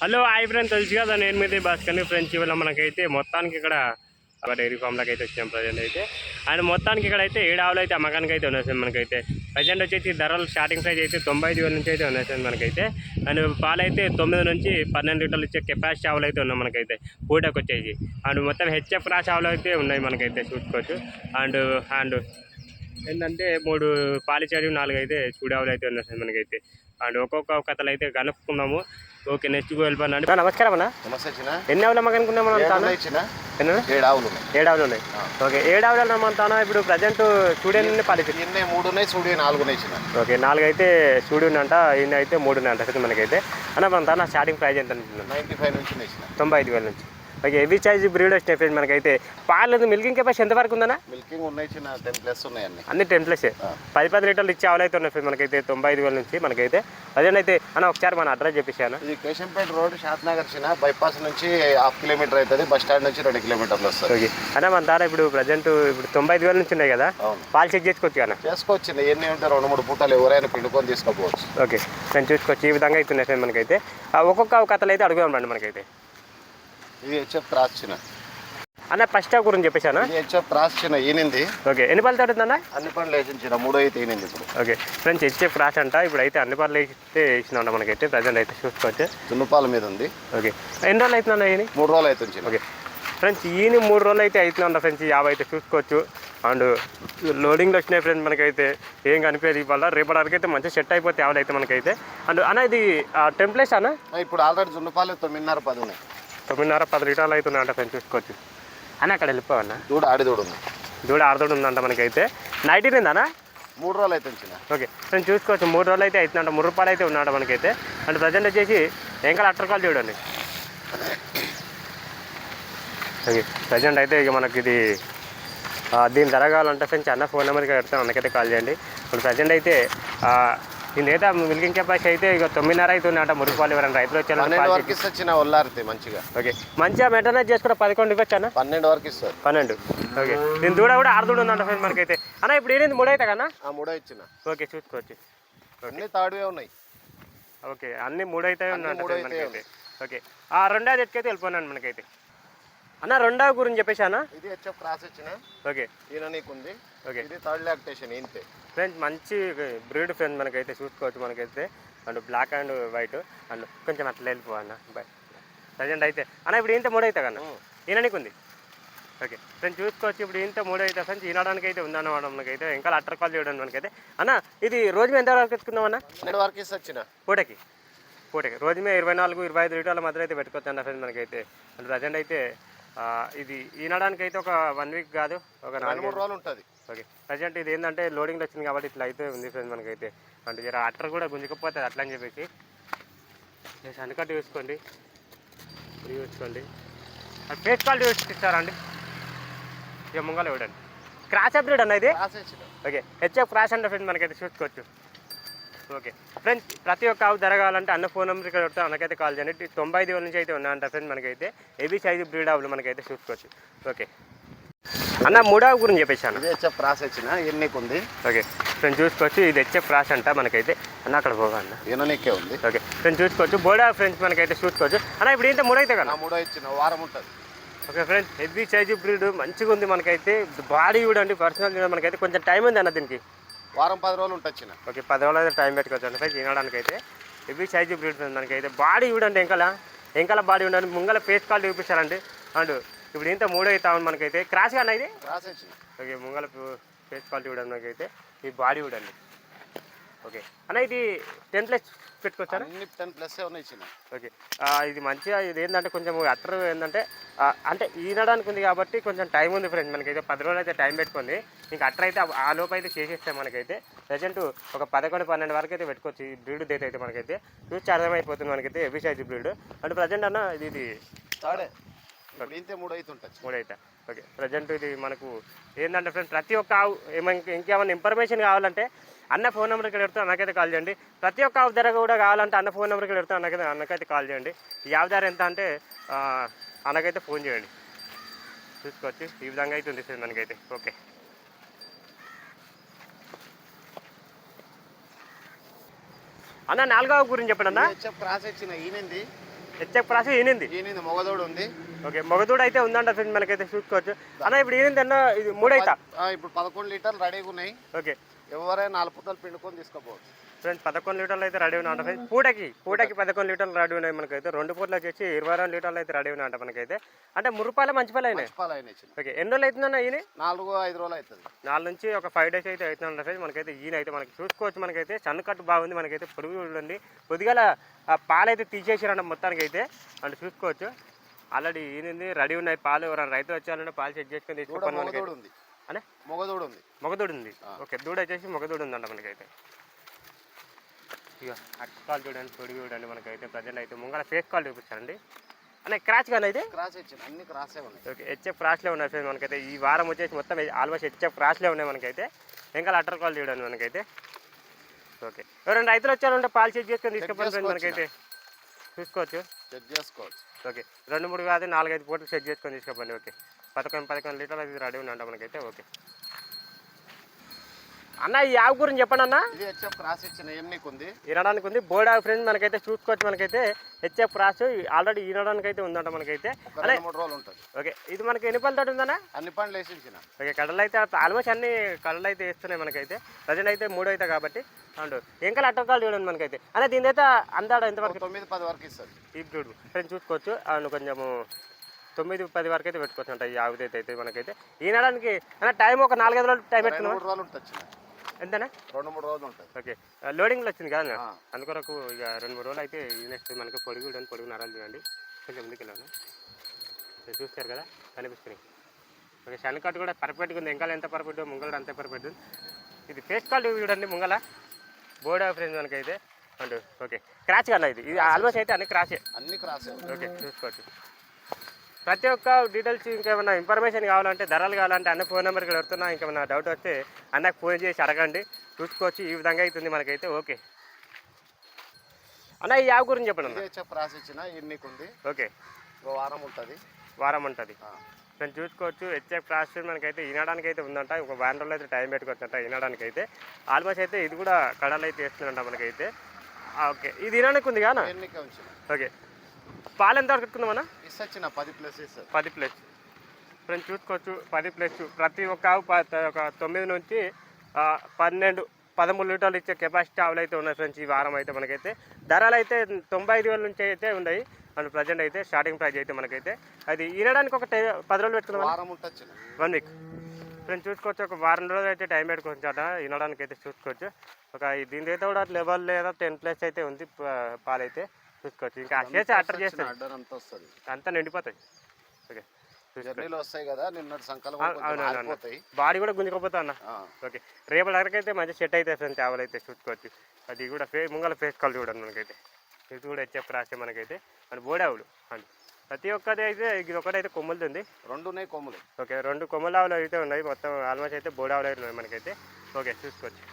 Hello hi friend తెలుసు కదా నేను మీద భాస్కర్ని ఫ్రెండ్స్. ఇవాళ మనకైతే మొత్తానికి ఇక్కడ డైరీ ఫామ్లోకి అయితే వచ్చినాం ప్రజెంట్ అయితే. అండ్ మొత్తానికి ఇక్కడ అయితే ఏడు ఆవులు అయితే అమ్మకానికి అయితే ఉన్నాయి సార్ మనకైతే. ప్రజెంట్ వచ్చేసి ధరలు స్టార్టింగ్ ప్రైస్ అయితే తొంభై ఐదు వేల నుంచి అయితే ఉన్నాయి సార్ మనకైతే. అండ్ పాలు అయితే తొమ్మిది నుంచి పన్నెండు లీటర్లు ఇచ్చే కెపాసిటీ ఆవులు అయితే ఉన్నాయి మనకైతే. పూటకు వచ్చేసి. అండ్ మొత్తం హెచ్ఎఫ్ రాసి ఆవులు అయితే ఉన్నాయి మనకైతే చూసుకోవచ్చు అండ్ అండ్ ఏంటంటే మూడు పాలిచాడి నాలుగు అయితే చూడావులు అయితే ఉన్నాయి సార్ మనకైతే. అండ్ ఒక్కొక్క కథలు అయితే కనుక్కున్నాము ఓకే నెక్స్ట్ వెళ్ళిపోయినా నమస్కారం అన్న. నమస్తే చిన్న. ఎన్ని ఆవులు అమ్మకనుకున్నాం మనం ఏడు తాను? ఉన్నాయి ఎన్ని ఏడు ఆవులు ఉన్నాయి. ఉన్నాయి. ఓకే ఏడావులు అమ్మంతానా ఇప్పుడు ప్రజెంట్ స్టూడియో పాలిచి ఇన్ని మూడు ఉన్నాయి చూడు నాలుగు ఉన్నాయి చిన్న. ఓకే నాలుగు అయితే స్టూడియో ఉందంట ఈయన అయితే మూడు ఉన్నాయంట సార్ మనకైతే. అన్న మన తాన స్టార్టింగ్ ప్రైస్ ఎంత నైంటీ ఫైవ్ నుంచి ఉన్నాయి తొంభై ఐదు వేల నుంచి. ఓకే హెవీ చార్జ్ బ్రీడ్ వచ్చినాయి ఫ్రెండ్స్ మనకైతే? పాలు మిల్కింగ్ కెపాసిటీ ఎంత వరకు ఉందన్నా? మిల్కింగ్ ఉన్నాయి చిన్న టెన్ ప్లస్ ఉన్నాయి అన్ని. Ten plus. పది పది లీటర్లు ఇచ్చే ఆవులు అయితే ఉన్నాయి ఫ్రెండ్స్ మనకైతే తొంభై ఐదు వేల నుంచి మనకైతే. అదేనైతే అన్న ఒకసారి మన అడ్రస్ చెప్పేసాను ఇది కేశంపేట రోడ్ షాద్ నగర్ చిన్న బైపాస్ నుంచి హాఫ్ కిలోమీటర్ అవుతుంది బస్ స్టాండ్ నుంచి రెండు కిలోమీటర్లు వస్తుంది. ఓకే. అన్న మన తార ఇప్పుడు ప్రజెంట్ ఇప్పుడు తొంభై ఐదు వేల నుంచి ఉన్నాయి కదా? పాలు చెక్ చేసుకోవచ్చు కదా చేసుకోవచ్చు ఎన్ని ఉంటే రెండు మూడు పూటలు ఎవరైనా పిండుకొని తీసుకోపోవచ్చు. ఓకే. నేను చూసుకోవచ్చు. ఈ విధంగా అయితే ఉన్నాయి ఫ్రెండ్ మనకైతే ఒక్కొక్క కథలు అయితే అడుగుదాం రండి మనకైతే. ఇది హెచ్ఎఫ్ క్రాస్ చిన్న అన్న ఫస్ట్ గురించి చెప్పేశాను? ఇది హెచ్ఎఫ్ క్రాస్ చిన్న ఈనింది. ఓకే ఎన్ని పళ్ళు తోడుతుందన్న అన్ని? పనులు వేసిన చిన్న మూడు అయితే ఈనింది ఇప్పుడు. ఓకే ఫ్రెండ్స్ హెచ్ఎఫ్ రాసి అంట ఇప్పుడు అయితే అన్ని పళ్ళు అయితే ఇచ్చినా మనకైతే ప్రజెంట్ అయితే చూసుకోవచ్చు. దున్నుపాల మీద ఉంది. ఓకే ఎన్ని రోజులు అవుతుందన్న ఈయన మూడు రోజులు అవుతుంది ఓకే ఫ్రెండ్స్ ఈయన మూడు రోజులు అయితే అవుతుందంట ఫ్రెండ్స్ యాభై అయితే చూసుకోవచ్చు. అండ్ లోడింగ్లో వచ్చినాయి ఫ్రెండ్స్ మనకైతే ఏం కనిపించదు ఇవాళ రేపటికి అయితే మంచిగా సెట్ అయిపోతే యావలు అయితే మనకైతే. అండ్ అన్న ఇది టెంప్లెట్స్ అన్న? ఇప్పుడు ఆల్రెడీ దున్నుపాలు తొమ్మిదిన్నర పది ఉన్నాయి. తొమ్మిదిన్నర పది లీటర్లు అవుతున్నాయంట ఫ్రెండ్స్ చూసుకోవచ్చు అన్న అక్కడ వెళ్ళిపోవన్న దూడ ఆడిదూడ ఉంది. దూడ ఆరుదోడు ఉందంట మనకైతే. నైట్ ఉందన్నా మూడు రోజులు అవుతుంది చిన్న ఓకే. నేను చూసుకోవచ్చు మూడు రోజులు అయితే అవుతుందంట మూడు రూపాయలు అయితే ఉన్నాడు మనకైతే. అంటే ప్రజెంట్ వచ్చేసి ఎంకల్ అట్టర్ కాల్ చూడండి. ఓకే. ప్రజెంట్ అయితే ఇక మనకి ఇది దీని ధర కావాలంటే ఫ్రెండ్స్ అన్న ఫోన్ నెంబర్కి పెడతాను అన్నకైతే కాల్ చేయండి. ఇప్పుడు ప్రజెంట్ అయితే ఈ నేత మిల్కింగ్ కెపాసిటీ అయితే ఇక తొమ్మిదిన్నర అవుతుందంట మూడు రూపాయలు ఎవరైనా రైతులు పన్నెండు వచ్చారు చిన్న ఒల్లారితే మంచిగా. ఓకే. మంచిగా మెయింటెనెన్స్ చేసుకుంటే పదకొండు ఇవ్వచ్చు పన్నెండు వరకు ఇస్తారు పన్నెండు. ఓకే. దీని దూడ కూడా ఆరుదూడ ఉందంట ఫ్రెండ్ మనకైతే. అన్న ఇప్పుడు ఏంటి మూడు అవుతా కన్నా? ఆ మూడో ఇచ్చిన ఓకే చూసుకోవచ్చు. అన్ని తాడువే ఉన్నాయి. ఓకే అన్ని మూడు అయితే అయితే మనకైతే. ఓకే. ఆ రెండోది ఎత్తుకైతే వెళ్ళిపోయినాను మనకైతే? అన్న రెండవ గురించి చెప్పేసి అన్న? ఇది హెచ్ఎఫ్ క్రాస్ ఇచ్చిన ఓకే. ఈయన నీకు ఉంది ఓకే. ఇది థర్డ్ లాక్టేషన్ ఇంతే ఫ్రెండ్స్ మంచి బ్రీడ్ ఫ్రెండ్ మనకైతే చూసుకోవచ్చు మనకైతే. And black and white and కొంచెం అట్లా వెళ్ళిపో అన్న. బాయ్ ప్రజెంట్ అయితే. అన్న ఇప్పుడు ఇంత మూడు అవుతా కన్నా ఈయననికి ఉంది ఓకే. ఫ్రెండ్స్ చూసుకోవచ్చు ఇప్పుడు ఇంత మూడు అయితే ఫ్రెండ్స్ ఈనడానికి అయితే ఉందన్నమాట మనకైతే. ఇంకా అట్టర్ కాల్ చేయడం మనకైతే. అన్న ఇది రోజు మీద ఎంత వరకు ఎత్తుకుందాం అన్న? పన్నెండు వరకు ఇస్తే వచ్చిన. పూటకి. పూటకి. రోజు మీద ఇరవై నాలుగు ఇరవై ఐదు లీటర్ల మధ్య అయితే పెట్టుకోవచ్చు అన్న ఫ్రెండ్ మనకైతే. అంటే ప్రజెంట్ అయితే ఇది ఈనడానికి అయితే ఒక వన్ వీక్ కాదు ఒక నాలుగు మూడు రోజులు. ఉంటుంది ఓకే ప్రజెంట్ ఇది ఏంటంటే లోడింగ్ వచ్చింది కాబట్టి ఇట్లా అయితే ఉంది ఫ్రెండ్ మనకైతే. అంటే జర అట్టర్ కూడా గుంజుకపోతుంది అట్లా అని చెప్పేసి. జస్ట్ అనుకట్టు చూసుకోండి చూసుకోండి ఫేస్ క్వాలిటీ చూపిస్తారండి ఇక ముంగల చూడండి క్రాస్ అప్గ్రేడ్ అన్న ఇది? ఓకే హెచ్ఎఫ్ క్రాష్ అంటే ఫ్రెండ్ మనకైతే చూసుకోవచ్చు. ఓకే. ఫ్రెండ్స్ ప్రతి ఒక్క ఆవు ధర కావాలంటే అన్న ఫోన్ నెంబర్ ఇక్కడ పెడితే అన్నకైతే కాల్ చేయండి. తొంభై ఐదు వేల నుంచి అయితే ఉన్నాయంట ఫ్రెండ్ మనకైతే. ఏబీ సైజు బ్రీడ్ ఆవులు మనకైతే చూసుకోవచ్చు. ఓకే. అన్న మూడవ గురించి చెప్పేసాను ఇది హెచ్ఎఫ్ క్రాస్ ఇచ్చిన ఈయన నీకు ఉంది? ఓకే. ఫ్రెండ్ చూసుకోవచ్చు. ఇది హెచ్ఎఫ్ క్రాష్ అంట మనకైతే. అన్న అక్కడ పోగా అన్న? ఈయన నీకే ఉంది. ఓకే. ఫ్రెండ్ చూసుకోవచ్చు. బోడా ఫ్రెండ్స్ మనకైతే చూసుకోవచ్చు. అన్న ఇప్పుడు ఇంత మూడైతే కదా? మూడో ఇచ్చిన వారం ఉంటుంది. Okay friends heavy size breed మంచిగా ఉంది మనకైతే బాడీ చూడండి పర్సనల్ మనకైతే కొంచెం టైం ఉంది అన్న దీనికి. వారం పది రోజులు ఉంటుంది ఓకే పది రోజులు అయితే టైం పెట్టుకోవచ్చు ఫ్రెండ్స్ తినడానికి అయితే హెవీ సైజు బ్రీడ్ మనకైతే. బాడీ చూడండి ఎంకల ఎంకల బాడీ ఉండండి ముంగల ఫేస్ క్వాలిటీ చూపిస్తారండి. అండ్ ఇప్పుడు ఇంత మూడో అవుతా ఉంది మనకైతే. క్రాష్ అన్న ఇది? క్రాస్ ఓకే ముంగల ఫేస్ క్వాలిటీ చూడండి మనకైతే. ఈ బాడీ చూడండి ఓకే. అన్న ఇది టెన్ ప్లస్ పెట్టుకోవచ్చా? అన్ని టెన్ ప్లస్ ఉన్నాయి ఇచ్చిన ఓకే. ఇది మంచిగా ఇది ఏంటంటే కొంచెం అట్టర్ ఏంటంటే అంటే ఈనడానికి ఉంది కాబట్టి కొంచెం టైం ఉంది ఫ్రెండ్స్ మనకైతే పది రోజులు అయితే టైం పెట్టుకుంది. ఇంకా అట్టర్ అయితే ఆ లోపు అయితే చేసేస్తాం మనకైతే. ప్రజెంట్ ఒక పదకొండు పన్నెండు వరకు అయితే పెట్టుకోవచ్చు. ఈ బ్రీడ్ డేట్ అయితే మనకైతే. చూసి అర్థమైపోతుంది మనకైతే హెవీ సైజ్ బ్రీడ్ అంటే ప్రజెంట్ అన్న ఇది ఇంతే మూడు అయితే ఉంటుంది మూడు అయితే ఓకే ప్రజెంట్ ఇది మనకు ఏంటంటే ఫ్రెండ్స్ ప్రతి ఒక్క ఆవు ఏమైనా ఇంకేమైనా ఇన్ఫర్మేషన్ కావాలంటే అన్న ఫోన్ నెంబర్ ఇక్కడ పెడతా అన్నకైతే కాల్ చేయండి. ప్రతి ఒక్క ఆవు ధర కూడా కావాలంటే అన్న ఫోన్ నెంబర్ ఇక్కడ పెడతా అన్నకైతే అన్నకైతే కాల్ చేయండి. ఈ ఆవు ధర ఎంత అంటే అన్నకైతే ఫోన్ చేయండి. చూసుకోవచ్చు. ఈ విధంగా అయితే ఉంది సార్ మనకైతే. ఓకే. అన్న నాలుగవ గురించి చెప్పండి అన్న. హెచ్ఎఫ్ క్రాస్ హెచ్ఎఫ్ క్రాస్ ఈనింది. మొగదోడు ఉంది ఓకే మగదూడు అయితే ఉందంట ఫ్రెండ్స్ మనకైతే చూసుకోవచ్చు. అన్న ఇప్పుడు ఈనింది అన్న ఇది మూడైతా? ఇప్పుడు పదకొండు లీటర్లు రెడీగా ఉన్నాయి. ఓకే. ఎవరైనా నాలుగు పుట్టలు పిండుకొని తీసుకోపోవచ్చు. ఫ్రెండ్స్ పదకొండు లీటర్లు అయితే రెడీ ఉన్నాయి ఫ్రెండ్స్. పూటకి పూటకి పదకొండు లీటర్లు రెడీ ఉన్నాయి మనకైతే. రెండు పూటలు వచ్చేసి ఇరవై రెండు లీటర్లు అయితే రెడీ ఉన్నాయంట మనకైతే. అంటే మురుపాల మంచి పాలు అయినాయి? ఓకే ఎన్ని రోజులు అవుతుందన్న ఈయన? నాలుగు ఐదు రోజులు అవుతుంది. నాలుగు నుంచి ఒక ఫైవ్ డేస్ అయితే అవుతుందంట ఫ్రెండ్స్ మనకైతే. ఈయన అయితే మనకి చూసుకోవచ్చు మనకైతే. సన్నకట్టు బాగుంది మనకైతే. పొడుగు ఉంది కొద్దిగా ఆ పాలు అయితే తీసేసారంట మొత్తానికి అయితే అంటే చూసుకోవచ్చు. ఆల్రెడీ ఈయనది రెడీ ఉన్నాయి పాలు. ఎవరైనా రైతు వచ్చారంటే పాలు చెక్ చేసుకొని తీసుకోవాలి మనకి మొగదోడు ఉంది అనే? మొగదోడు ఉంది మొగదూడు ఉంది ఓకే దూడ వచ్చేసి మొగదూడు ఉందంట మనకైతే. ఇక అక్క కాల్ చూడండి పొడిగి చూడండి మనకైతే ప్రజెంట్ అయితే ముంగల ఫేస్ కాల్ చూపించండి అనే క్రాచ్ కానీ అయితే? క్రాస్ ఇచ్చిన అన్ని క్రాసే ఉన్నాయి. ఓకే హెచ్ఎఫ్ క్రాస్లే ఉన్నాయి ఫ్రెండ్స్ మనకైతే. ఈ వారం వచ్చేసి మొత్తం ఆల్మోస్ట్ హెచ్ఎఫ్ క్రాస్లే ఉన్నాయి మనకైతే. ఇంకా అటర్ కాల్ చూడండి మనకైతే. ఓకే. ఎవరైనా రైతులు వచ్చారంటే పాలు చెక్ చేసుకొని ఫ్రెండ్స్ మనకైతే. చూసుకోవచ్చు. చెక్ చేసుకోవచ్చు. ఓకే. రెండు మూడు కాదు నాలుగైదు పూటలు చెక్ చేసుకొని తీసుకోండి ఓకే. పదకొండు పదకొండు లీటర్లు అది రెడీ ఉందంట మనకైతే. ఓకే. అన్న ఈ ఆవు గురించి చెప్పండి అన్న. ఇది హెచ్ఎఫ్ క్రాస్ ఇచ్చిన ఎన్నికి ఉంది ఈనడానికి ఉంది. బోర్డ్ ఆవు ఫ్రెండ్స్ మనకైతే చూసుకోవచ్చు మనకైతే హెచ్ఎఫ్ క్రాస్ ఆల్రెడీ ఈనడానికి అయితే ఉందంట మనకైతే. రెండు మూడు రోజులు ఉంటుంది. ఓకే ఇది మనకి ఎన్ని పళ్ళతో ఉందన్నా? అన్ని పండ్లు వేసించిన. ఓకే కడలు అయితే ఆల్మోస్ట్ అన్ని కడలు అయితే వేస్తున్నాయి మనకైతే. ప్రజెంట్ అయితే మూడు అయితే కాబట్టి. అండ్ ఇంకా అట్టకాలు చూడండి మనకైతే. అనే దీని అయితే అందాడ ఎంతవరకు తొమ్మిది పది వరకు ఇస్తుంది. ఈ చూడు. ఫ్రెండ్స్ చూసుకోవచ్చు అండ్ కొంచెము తొమ్మిది పది వరకు అయితే పెట్టుకోవచ్చు అంట ఈ ఆవుదైతే అయితే మనకైతే. ఈనడానికి అన్న టైం ఒక నాలుగైదు రోజులు టైం పెట్టుకున్నాం ఎంతనా? రెండు మూడు రోజులు ఉంటుంది ఓకే. లోడింగ్లో వచ్చింది కదా. అందుకొరకు ఇక రెండు మూడు రోజులు అయితే నెక్స్ట్ మనకి పొడుగు పొడుగు నరాలు చూడండి. కొంచెం ముందుకు వెళ్ళాను చూస్తారు కదా కనిపిస్తున్నాయి. ఓకే షన్ కట్ కూడా పర్ఫెక్ట్గా ఉంది. ఇంకా ఎంత పర్ఫెక్ట్ ముంగళ అంతే పర్ఫెక్ట్ ఉంది. ఇది ఫేస్ కాల్ చూడండి ముంగల. బోర్డ్ ఫ్రెండ్స్ మనకైతే అండ్ ఓకే. క్రాచ్ కన్నా ఇది. ఇది ఆల్మోస్ట్ అయితే అన్ని క్రాచే అన్ని క్రాసే ఓకే చూసుకోవచ్చు. ప్రతి ఒక్క డీటెయిల్స్ ఇంకేమైనా ఇన్ఫర్మేషన్ కావాలంటే ధరలు కావాలంటే అన్న ఫోన్ నెంబర్కి పెడుతున్నా. ఇంకేమైనా డౌట్ వస్తే అన్నకు ఫోన్ చేసి అడగండి. చూసుకోవచ్చు. ఈ విధంగా అవుతుంది మనకైతే. ఓకే. అన్న ఈ యాప్ గురించి చెప్పండి క్రాస్ ఇచ్చిన ఎన్నికి ఉంది. ఓకే. వారం ఉంటుంది. వారం ఉంటుంది. నేను చూసుకోవచ్చు. హెచ్ఎఫ్ క్రాస్ మనకైతే వినడానికి అయితే ఉందంట. ఒక వారం రోజులు అయితే టైం పెట్టుకోవచ్చంట వినడానికి అయితే ఆల్మోస్ట్ అయితే ఇది కూడా కడలు అయితే వేస్తుందంట మనకైతే ఓకే. ఇది వినడానికి ఉంది కానా ఓకే. పాలు ఎంత ఇస్సొచ్చిన పది ప్లస్ పది ప్లస్ ఫ్రెండ్స్ చూసుకోవచ్చు పది ప్లస్ ప్రతి ఒక్క ఆవు ఒక తొమ్మిది నుంచి పన్నెండు పదమూడు లీటర్లు ఇచ్చే కెపాసిటీ ఆవులు అయితే ఉన్నాయి ఫ్రెండ్స్ ఈ వారం అయితే మనకైతే. ధరలు అయితే తొంభై ఐదు వేల నుంచి అయితే ఉన్నాయి. అండ్ ప్రజెంట్ అయితే స్టార్టింగ్ ప్రైస్ అయితే మనకైతే. అది ఈనడానికి ఒక టై పది రోజులు పెట్టుకున్నాం వన్ వీక్ ఫ్రెండ్స్ చూసుకోవచ్చు ఒక వారం రోజులు అయితే టైం పెట్టుకోవచ్చు అట వినడానికి అయితే చూసుకోవచ్చు. ఒక దీని అయితే కూడా లెవెల్ లేదా టెన్ ప్లస్ అయితే ఉంది పాలైతే. చూసుకోవచ్చు ఇంకా చేస్తుంది అడ్డర్ అంతా వస్తుంది. అంతా నిండిపోతాయి. ఓకే జర్నీలు వస్తాయి కదా నిన్నటి బాడీ కూడా గుంజుకపోతా అన్న. ఓకే రేపటి అయితే మంచి సెట్ అయితే ఫ్రెండ్స్ చేపలు అయితే చూసుకోవచ్చు. అది కూడా ఫే ముంగల ఫేస్ కాల్ చూడండి మనకైతే. ఇది కూడా హెచ్ఎఫ్ రాసే మనకైతే. మన బోడావులు అండి ప్రతి ఒక్కటి అయితే ఇది ఒకటి అయితే కొమ్ములుతుంది రెండు ఉన్నాయి కొమ్ములు. ఓకే రెండు కొమ్మలావులు అయితే ఉన్నాయి. మొత్తం ఆల్మోస్ట్ అయితే బోడావులు అయితే ఉన్నాయి మనకైతే. ఓకే చూసుకోవచ్చు.